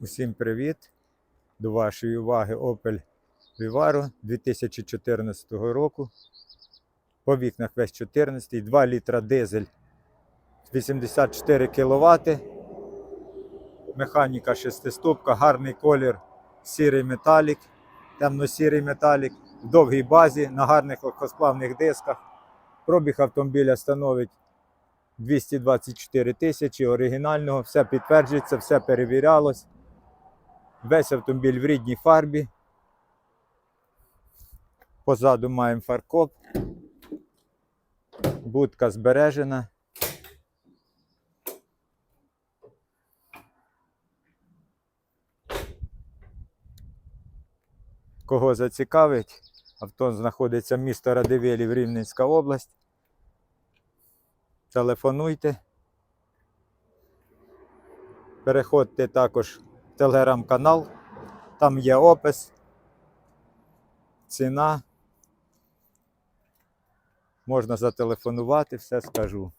Усім привіт! До вашої уваги Opel Vivaro 2014 року. По вікнах весь 14, 2 літра дизель 84 кВт. Механіка шестиступка, гарний колір, сірий металік, темно-сірий металік, в довгій базі, на гарних легкосплавних дисках. Пробіг автомобіля становить 224 тисячі оригінального, все підтверджується, все перевірялось. Весь автомобіль в рідній фарбі. Позаду маємо фаркоп. Будка збережена. Кого зацікавить, авто знаходиться місто Радивилів, Рівненська область. Телефонуйте. Переходьте також телеграм-канал, там є опис, ціна. Можна зателефонувати, все скажу.